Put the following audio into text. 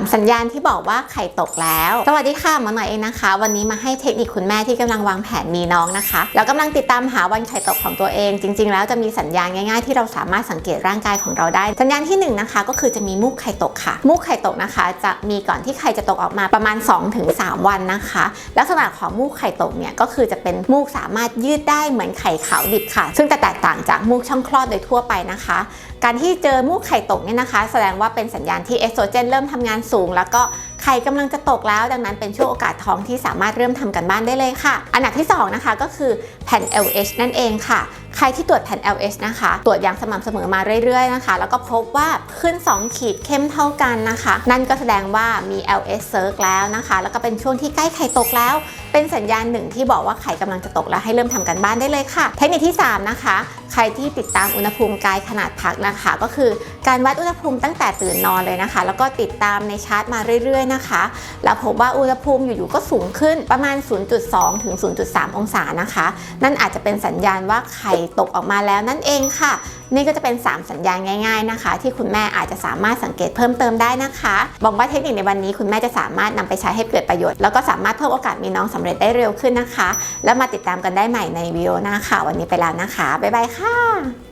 3 สัญญาณที่บอกว่าไข่ตกแล้ว สวัสดีค่ะหมอหน่อยเองนะคะ วันนี้มาให้เทคนิคคุณแม่ที่กำลังวางแผนมีน้องนะคะแล้วกำลังติดตามหาวันไข่ตกของตัวเอง จริง ๆ แล้วจะมีสัญญาณง่ายๆ ที่เราสามารถสังเกตร่างกายของเราได้ สัญญาณที่หนึ่งนะคะก็คือจะมีมูกไข่ตกค่ะ มูกไข่ตกนะคะ จะมีก่อนที่ไข่จะตกออกมาประมาณ 2-3 วันนะคะ ลักษณะของมูกไข่ตกเนี่ยก็คือจะเป็นมูกสามารถยืดได้เหมือนไข่ขาวดิบค่ะ ซึ่งจะแตกต่างจากมูกช่องคลอดโดยทั่วไปนะคะ การที่เจอมูกไข่ตกเนี่ยนะคะ แสดงว่าเป็นสัญญาณที่เอสโตรเจนเริ่มทำงานสูง แล้วก็ไข่กำลังจะตกแล้ว ดังนั้นเป็นช่วงโอกาสท้องที่สามารถเริ่มทำกันบ้านได้เลยค่ะ อันดับที่สองนะคะก็คือแผ่น LH นั่นเองค่ะ ใครที่ตรวจแผ่น LH นะคะ ตรวจอย่างสม่ำเสมอมาเรื่อยๆนะคะ แล้วก็พบว่าขึ้น 2 ขีดเข้มเท่ากันนะคะ นั่นก็แสดงว่ามี LH เซิร์กแล้วนะคะ แล้วก็เป็นช่วงที่ใกล้ไข่ตกแล้ว เป็นสัญญาณหนึ่งที่บอกว่าไข่กำลังจะตกแล้วให้เริ่มทำกันบ้านได้เลยค่ะ เทคนิคที่ 3 นะคะ ใครที่ติดตามอุณหภูมิกายขนาดพักนะคะ ก็คือการวัดอุณหภูมิตั้งแต่ตื่นนอนเลยนะคะ แล้วก็ติดตามในชาร์ตมาเรื่อยๆนะคะแล้วพบว่าอุณหภูมิอยู่ๆก็สูงขึ้นประมาณ 0.2 ถึง 0.3 องศานะคะ นั่นอาจจะเป็นสัญญาณว่าไข่ตกออกมาแล้วนั่นเองค่ะ นี่ก็จะเป็น 3 สัญญาณง่าย ๆนะคะ ที่คุณแม่อาจจะสามารถสังเกตเพิ่มเติมได้นะคะบอกว่าเทคนิคในวันนี้คุณแม่จะสามารถนำไปใช้ให้เกิดประโยชน์ แล้วก็สามารถเพิ่มโอกาสมีน้องสำเร็จได้เร็วขึ้นนะคะ แล้วมาติดตามกันได้ใหม่ในวิดีโอหน้าค่ะวันนี้ไปแล้วนะคะบ๊ายบายค่ะ